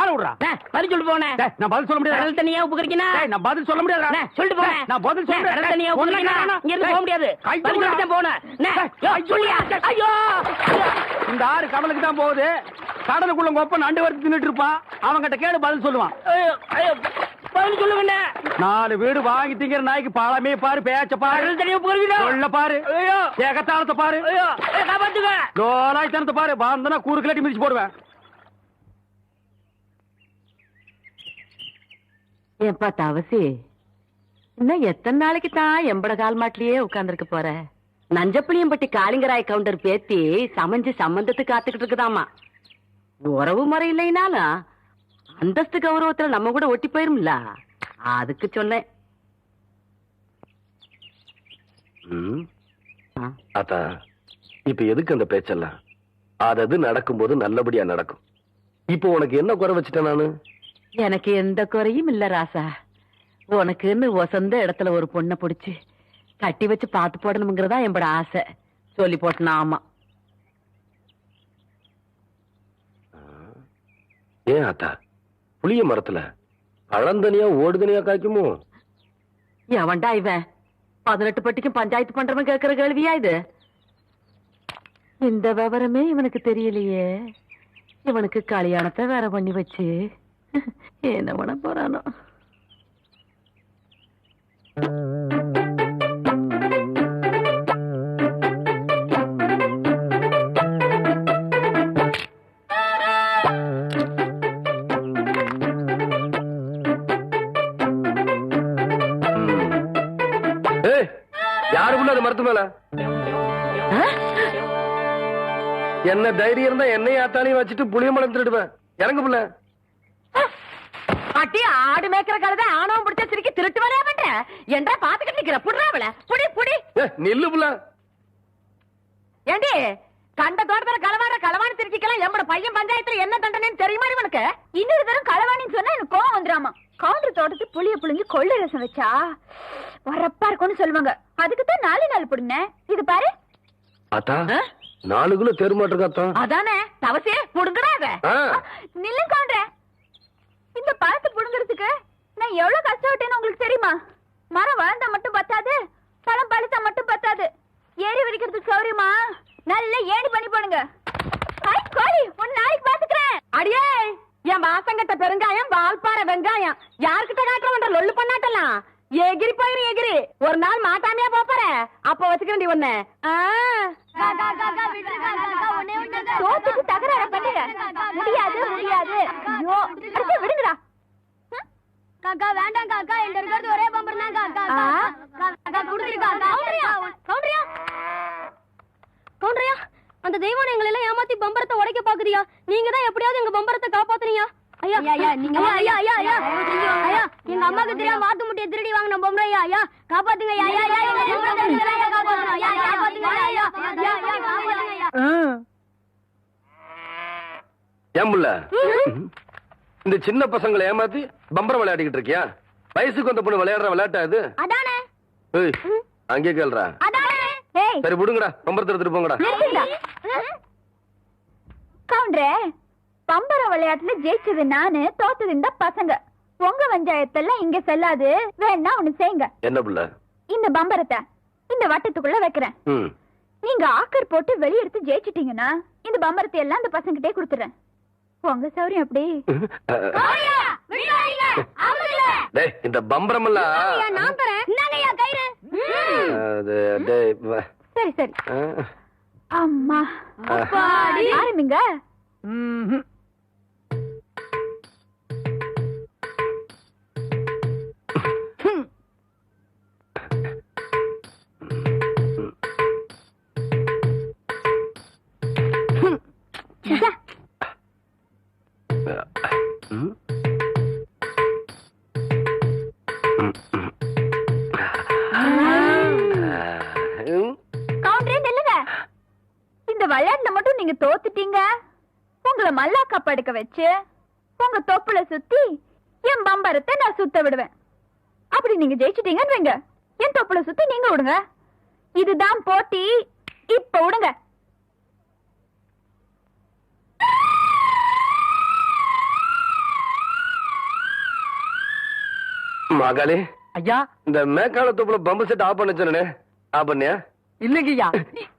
ஆள விடுறா. பதில் சொல்லிட்டு போனேன் நான் பதில் சொல்ல முடியாது? கடல் தண்ணியா உப்பு கறிக்கினா நான் பதில் சொல்ல முடியாது? சொல்லிட்டு போனேன் நான் பதில் சொல்ல கடல் தண்ணியா உப்பு கறிக்கினா இங்க இருந்து போக முடியாது. பதில் சொல்லிட்டு போனேன் சொல்லியா? ஐயோ! இந்த ஆறு கடலுக்கு தான் போகுது. கடலுக்குள்ள கொப்ப நண்டு வறுத்து தின்னுட்டு இருப்பான். அவன்கிட்ட கேடு பதில் சொல்லுவான். பதில் சொல்லுங்கண்ணே. நாலு வீடு வாங்கி திங்கிற நாய்க்கு பழமே பாரு பேச்ச பாரு. சொல்ல பாரு. ஏகத்தாளத்தை பாரு. காப்பாத்துங்க. லோலாய் தனத்தை பாரு. பாந்தனா கூறு கிளட்டி மிதிச்சு போடுவேன். ஏப்பா தவசி? இன்னும் எத்தனை நாளைக்கு தான் எம்பட கால் மாட்டிலேயே உட்கார்ந்துருக்க போற? நஞ்சப்புளியம்பட்டி காளிங்கராய் கவுண்டர் பேத்தி சமைஞ்சு சம்பந்தத்துக்கு காத்துக்கிட்டு இருக்குதாமா உறவு முறை இல்லைனாலும் அந்தஸ்து கௌரவத்துல நம்ம கூட ஒட்டி போயிரும்ல. அதுக்கு சொன்னேன். ஆத்தா இப்ப எதுக்கு அந்த பேச்செல்லாம்? அது நடக்கும்போது நல்லபடியா நடக்கும். இப்போ உனக்கு என்ன குறை வச்சுட்டேன் நானு? எனக்கு எந்த குறையும் இல்ல ராசா. உனக்குன்னு வசந்த இடத்துல ஒரு பொண்ணை பிடிச்சு கட்டி வச்சு பார்த்து போடணுங்கிறதா என்னோட ஆசை. சொல்லி போட்டேன் ஆமா. ஏன் ஆத்தா புளிய மரத்துல பழந்தனியா ஓடுதனியா காய்க்குமோ? எவன்டா இவன்? பதினெட்டு பட்டிக்கும் பஞ்சாயத்து பண்றவன் கேட்கிற கேள்வியா இது? இந்த விவரமே இவனுக்கு தெரியலையே. இவனுக்கு கல்யாணத்தை வேற பண்ணி வச்சு என்ன பண்ண போறானோ? யாருக்குள்ள அது மரத்து மேல? ஆ? என்ன தைரியம் இருந்தா என்னையும் ஆத்தாலையும் வச்சுட்டு புளிய திருடுவேன் இறங்கு புள்ள. அட்டி ஆடு மேய்க்கிற கழுதை ஆணவம் பிடிச்ச சிரிக்கி திருட்டு வரையா பண்ற? என்றா பாத்துக்கிட்டு நிக்கிற? புடுறாவல புடி புடி. நில்லு புள்ள. ஏண்டி கண்ட தோட்டத்துல களவாட களவாணி திருச்சிக்கலாம் எம்மட பையன் பஞ்சாயத்துல என்ன தண்டனைன்னு தெரியுமா இவனுக்கு இன்னொரு தரம் களவாணின்னு சொன்னா எனக்கு கோவம் வந்துராமா கவுண்டர் தோட்டத்து புளிய புளிஞ்சு கொள்ளை ரசம் வச்சா வரப்பா இருக்கும்னு சொல்லுவாங்க. அதுக்கு தான் நாலு நாள் புடுங்க இது பாரு. ஆத்தா நாலு கிலோ தெருமாட்டிருக்காத்தா அதானே? தவசே புடுங்கடாத நில்லு கவுண்டர். இந்த பழத்தை புடுங்கிறதுக்கு நான் எவ்வளவு கஷ்டப்பட்டேன்னு உங்களுக்கு தெரியுமா? மரம் வளர்ந்தா மட்டும் பத்தாது பழம் பழுத்தா மட்டும் பத்தாது. ஏறி வரைக்கிறதுக்கு சௌரியமா? நல்ல ஏணி பண்ணி போடுங்க. கோழி உன் நாளைக்கு பாத்துக்கிறேன் அடியே என் வாசங்கட்ட பெருங்காயம் வால்பாறை வெங்காயம். யார்கிட்ட காட்டுறவன்ற லொல்லு பண்ணாட்டலாம் எகிரி போயிரு எகிரி. ஒரு நாள் மாட்டாமையா போப்பற அப்ப வச்சுக்கிறேன் ஒண்ணு தகராறு பண்ணுங்க முடியாது முடியாது. காக்கா வேண்டாம் காக்கா என்கிட்ட இருக்கிறது ஒரே பம்பர் தான் கவுண்டரியா கவுண்டரியா கவுண்டரியா அந்த தெய்வம் எங்களை எல்லாம் ஏமாத்தி பம்பரத்தை உடைக்க பாக்குதியா நீங்க தான் எப்படியாவது எங்க பம்பரத்தை காப்பாத்துறீங்க ஐயா ஐயா நீங்க ஐயா ஐயா ஐயா ஐயா எங்க அம்மாக்கு தெரியாம வாத்து முட்டைய திருடி வாங்கின பொம்பளை ஐயா ஐயா. காப்பாத்துங்க ஐயா ஐயா ஐயா எங்க பம்பரத்தை நீங்க தான் ஐயா காப்பாத்தணும் ஐயா காப்பாத்துங்க ஐயா ஐயா ஐயா ஐயா காப்பாத்துங்க ஐயா ஏன் புள்ள? இந்த சின்ன பசங்களை ஏமாத்தி பம்பரம் விளையாடிக்கிட்டு இருக்கியா? வயசுக்கு வந்த பொண்ணு விளையாடுற விளையாட்டா இது? அதானே. ஏய் அங்கே கேள்றா அதானே. ஏய். சரி விடுங்கடா. பம்பரத்தை எடுத்துட்டு போங்கடா. கவுண்டரே பம்பர விளையாட்டுல ஜெயிச்சது நானு தோத்தது இந்த பசங்க. உங்க பஞ்சாயத்தெல்லாம் இங்க செல்லாது. வேணா ஒண்ணு செய்யுங்க. என்ன புள்ள? இந்த பம்பரத்தை இந்த வட்டத்துக்குள்ள வைக்கிறேன். நீங்க ஆக்கர் போட்டு வெளியெடுத்து ஜெயிச்சிட்டீங்கன்னா இந்த பம்பரத்தை எல்லாம் இந்த பசங்கிட்டே கொடுத்துறேன் உங்க சௌரியம் அப்படி. இந்த பம்பரம் சரி சரி. அம்மா. அப்பாடி. ஆரம்பிங்க. இந்த விளையாட்டுல மட்டும் நீங்க தோத்துட்டீங்க. உங்களை மல்லாக்கா படுக்க வச்சு உங்க தொப்புல சுத்தி என் பம்பரத்தை நான் சுத்த விடுவேன். அப்படி நீங்க ஜெயிச்சிட்டீங்கன்னு வைங்க என் தொப்புல சுத்தி நீங்க விடுங்க. இதுதான் போட்டி. இப்ப விடுங்க. மகளே ஐயா. இந்த மேக்கால தொப்புல பம்பு செட் ஆஃப் பண்ண சொன்னே ஆஃப் பண்ணியா? இல்லைங்கய்யா.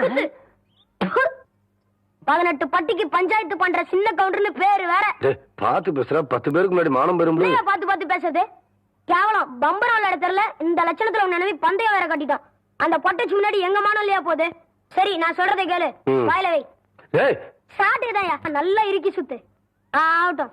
குத்து பதினெட்டு பட்டிக்கு பஞ்சாயத்து பண்ற சின்ன கவுண்டர்னு பேரு வேற. டேய், பாத்து பேசுற பத்து பேருக்கு முன்னாடி மானம் பெறும் பாத்து பாத்து பேசுறது. கேவலம். பம்பரம் விளையாட தெரியல. இந்த லட்சணத்துல உன் நினைவு பந்தயம் வேற கட்டிட்டான். அந்த பொட்டச்சு முன்னாடி எங்க மானம் இல்லையா போகுது? சரி நான் சொல்றதை கேளு. வாயில வை. சாட்டுதாயா நல்லா இறுக்கி சுத்து. ஆகட்டும்.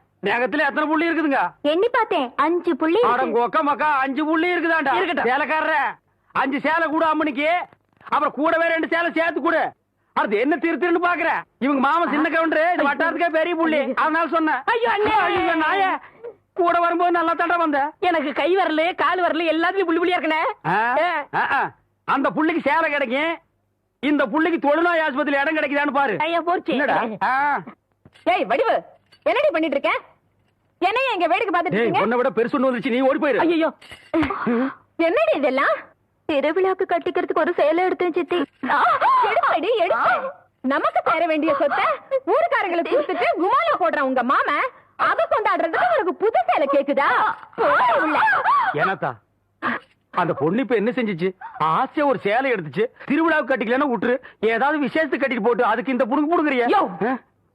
நேகத்துல எத்தனை புள்ளி இருக்குதுங்க? எண்ணி பார்த்தேன். அஞ்சு புள்ளி. அடங்கொக்க மக்கா அஞ்சு புள்ளி இருக்குதாண்டா. இருக்கட்டும். சேலைக்காரர அஞ்சு சேலை கூட அம்மனிக்கு அப்புறம் கூடவே ரெண்டு சேலை சேர்த்து கொடு. அடுத்து என்ன திரு திருன்னு பாக்குற? இவங்க மாமா சின்ன கவுண்டரு இந்த வட்டாரத்துக்கே பெரிய புள்ளி. அதனால சொன்னேன். ஐயோ, அண்ணே. ஐயோ நாய. கூட வரும்போது நல்லா தாண்டா வந்த. எனக்கு கை வரல கால் வரல எல்லாத்துலயும் புள்ளி புள்ளியா இருக்கனே. அந்த புள்ளிக்கு சேலை கிடைக்கும். இந்த புள்ளிக்கு தொழுநோய் ஆஸ்பத்திரி இடம் கிடைக்குதான்னு பாரு. ஐயா போச்சு. ஏய் வடிவு என்னடி பண்ணிட்டு இருக்க? என்னைய இங்க வேடிக்கை பார்த்துட்டு இருக்கீங்க? உன்னை விட பெருசு ஒண்ணு வந்துருச்சு நீ ஓடி போயிரு. ஐயோ என்னடி இதெல்லாம்? திருவிழாக்கு கட்டிக்கிறதுக்கு ஒரு சேலை எடுத்தேன் சித்தி எடுப்படி எடுத்து நமக்கு தர வேண்டிய சொத்தை ஊருக்காரங்களுக்கு கொடுத்துட்டு குமால போடுற உங்க மாம. அத கொண்டாடுறதுக்கு உனக்கு புது சேலை கேக்குதா. ஏனாத்தா அந்த பொண்ணு இப்ப என்ன செஞ்சுச்சு? ஆசையா ஒரு சேலை எடுத்துச்சு. திருவிழாவுக்கு கட்டிக்கலன்னா விட்டுரு ஏதாவது விசேஷத்துக்கு கட்டிட்டு போட்டு அதுக்கு இந்த புடுங்க புடுங்குறியா?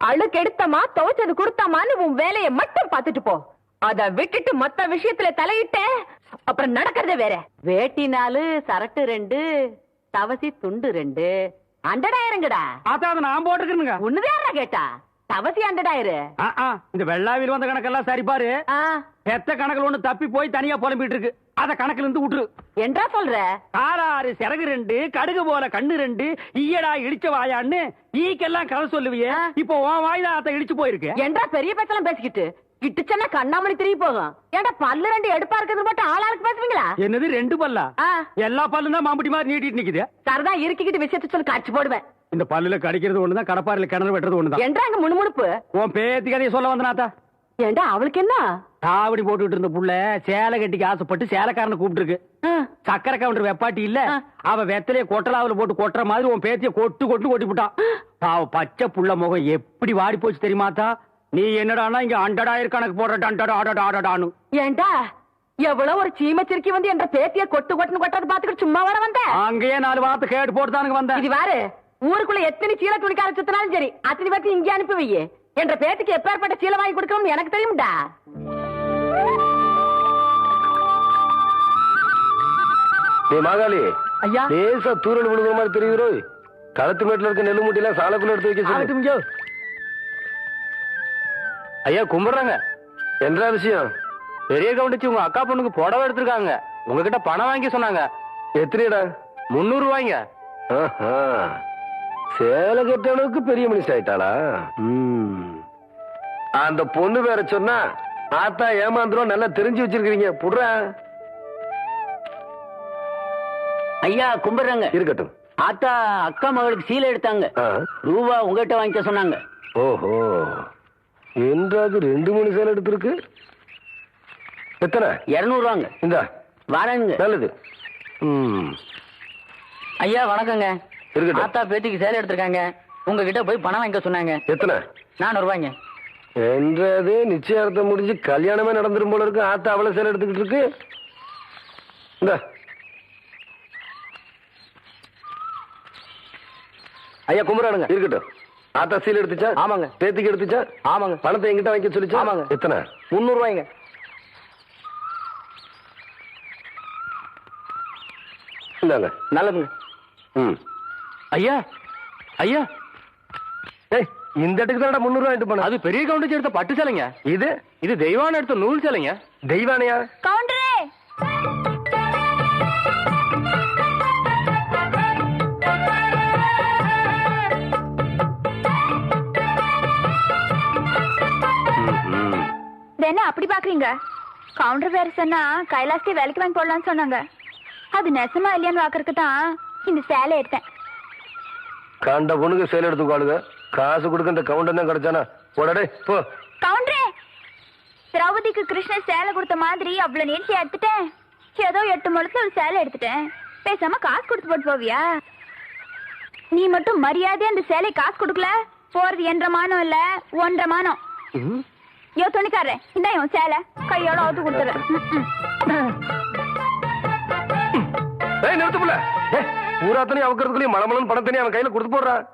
யோ. ஆ? அழுக்கு எடுத்தமா துவைச்சது கொடுத்தாமான்னு உன் வேலையை மட்டும் பார்த்துட்டு போ. அத விட்டுட்டு மத்த விஷயத்துல தலையிட்ட அப்புறம் நடக்கிறதே வேற. வேட்டி நாலு சரட்டு ரெண்டு தவசி துண்டு ரெண்டு. அண்டடாயிரங்கடா. அதை நான் போட்டுக்கிறேனுங்க ஒண்ணுதாரா கேட்டா. தவசி அண்டடாயிரு. ஆ, ஆ, இந்த வெள்ளாவில் வந்த கணக்கெல்லாம் சரி பாரு பெத்த கணக்குல ஒண்ணு தப்பி போய் தனியா புலம்பிட்டு இருக்கு. அத கணக்குல இருந்து விட்டுரு. என்றா சொல்ற? காலாறு சிறகு ரெண்டு கடுகு போல கண்ணு ரெண்டு ஈயடா இடிச்ச வாயான்னு ஈக்கெல்லாம் கதை சொல்லுவியே. இப்போ உன் வாயில அத்த இடிச்சு போயிருக்கு. என்றா பெரிய பேச்செல்லாம் பேசிக்கிட்டு. கிட்டுச்சன்னா கண்ணாமணி திரும்பி போகும். ஏன்டா பல்லு ரெண்டு எடுப்பா இருக்கிறது மட்டும் ஆளாளுக்கு பேசுவீங்களா? என்னது ரெண்டு பல்லா. எல்லா பல்லும் தான் மாம்பட்டி மாதிரி நீட்டிட்டு நிக்குது. சரிதான் இருக்கிக்கிட்டு விஷயத்த சொல்லி காட்சி போடுவேன். இந்த பல்லுல கடிக்கிறது ஒண்ணுதான் கடப்பாரில கிணறு வெட்டுறது ஒண்ணுதான். என்றா அங்க முணுமுணுப்பு? உன் பேத்தி கதையை சொல்ல வந்தனாத்தா ஏண்டா அவளுக்கு என்ன? காவடி போட்டுக்கிட்டு இருந்த புள்ள சேலை கட்டிக்கு ஆசைப்பட்டு சேலைக்காரனை கூப்பிட்டு இருக்கு ஆ, சக்கரை கவுண்டர் வெப்பாட்டி இல்ல. அவ வெத்தலைய கொட்டலாவுல போட்டு கொட்டுற மாதிரி உன் பேத்திய கொட்டு கொட்டு கொட்டி விட்டான் பாவ பச்சை புள்ள முகம் எப்படி வாடி போச்சு தெரியுமாத்தா நீ என்னடான்னா இங்க அண்டடாயிரம் கணக்கு போடுற டண்டடா அடடா அடடான்னு. ஏண்டா எவ்வளவு ஒரு சீமச்சிருக்கி வந்து என்ற பேத்திய கொட்டு கொட்டுன்னு கொட்டது பாத்துக்கிட்டு சும்மா வர வந்த? அங்கேயே நாலு வார்த்தை கேட்டு போட்டுதானுங்க வந்தேன் இது வாரு ஊருக்குள்ள எத்தனை சீல துணிக்கார சுத்தினாலும் சரி அத்தனை பேர்த்து இங்கே அனுப்பி வையே. என்ற பேத்துக்கு எப்பேற்பட்ட சீலை வாங்கி கொடுக்கணும்னு எனக்கு தெரியும்டா. நீ மாகாளி. ஐயா. லேசா தூரல் விழுகிற மாதிரி தெரியுதோ களத்து மேட்டுல இருக்க நெல்லு மூட்டையெல்லாம் சாலைக்குள்ள எடுத்து வைக்க சொல்லு. ஐயா. கும்பிடுறாங்க. என்ன விஷயம்? பெரிய கவுண்டிச்சு உங்க அக்கா பொண்ணுக்கு புடவை எடுத்திருக்காங்க. உங்ககிட்ட பணம் வாங்கி சொன்னாங்க. எத்தனைடா முந்நூறு ரூபாய்ங்க. சேலை கட்ட அளவுக்கு பெரிய மனுஷன் ஆயிட்டாளா ம். அந்த பொண்ணு வேற சொன்னா ஆத்தா ஏமாந்துரும் நல்லா தெரிஞ்சு வச்சிருக்கீங்க புடுற. ஐயா கும்பிடுறாங்க. இருக்கட்டும். ஆத்தா அக்கா மகளுக்கு சீலை எடுத்தாங்க. ரூபா உங்ககிட்ட வாங்கிக்க சொன்னாங்க. ஓஹோ. என்றாது ரெண்டு மூணு சேலை எடுத்திருக்கு. எத்தனை? இருநூறுவாங்க. இந்தா. வரேங்க நல்லது. ம். ஐயா வணக்கங்க. இருக்கட்டும். ஆத்தா பேத்திக்கு சேலை எடுத்திருக்காங்க. உங்ககிட்ட போய் பணம் வாங்கிக்க சொன்னாங்க. எத்தனை? நானூறு ரூபாய்ங்க என்றது நிச்சயார்த்தம் முடிஞ்சு கல்யாணமே நடந்துரும் போல இருக்கு. ஆத்தா அவளை சேலை எடுத்துக்கிட்டு இருக்கு. இந்த. ஐயா கும்பிடுறானுங்க. இருக்கட்டும். ஆத்தா சீல் எடுத்துச்சா? ஆமாங்க. பேத்திக்கு எடுத்துச்சா? ஆமாங்க. பணத்தை எங்கிட்ட வாங்கி சொல்லிச்சா? ஆமாங்க. எத்தனை? முந்நூறு ரூபாய்ங்க இந்தாங்க. நல்லதுங்க. ம். ஐயா ஐயா. ஏய் இந்த இடத்துக்கு தான் முந்நூறு வாங்கிட்டு போன அது பெரிய கவுண்டிச்சு எடுத்த பட்டு சேலைங்க. இது? இது தெய்வான எடுத்த நூல் சேலைங்க. தெய்வானையா? கவுண்டரே! என்ன அப்படி பாக்குறீங்க? கவுண்டர் வேற சொன்னா கைலாசத்தை வேலைக்கு வாங்கி போடலாம்னு சொன்னாங்க. அது நெசமா இல்லையான்னு பாக்குறதுக்கு தான் இந்த சேலை எடுத்தேன். கண்ட பொண்ணுக்கு சேலை எடுத்துக்காளுங்க. காசு கொடுக்க இந்த கவுண்டர் தான் கிடைச்சானா? போடடே போ. கவுண்டரே! திரௌபதிக்கு கிருஷ்ணர் சேலை கொடுத்த மாதிரி அவ்வளவு நீட்சி எடுத்துட்டேன். ஏதோ எட்டு முழத்துல ஒரு சேலை எடுத்துட்டேன். பேசாம காசு கொடுத்து போட்டு போவியா? நீ மட்டும் மரியாதையா அந்த சேலை காசு கொடுக்கல? போறது என்ற மானம் இல்ல ஒன்றரை மானம். யோ துணிக்காரன் இந்த சேலை. கையோட அவுத்து கொடுத்துறேன் ஏய் நிறுத்து புள்ள பூராத்தனையும் அவக்கிறதுக்குள்ளேயும் மலமலன்னு பணத்தனையும் அவன் கையில கொடுத்து போடுறான்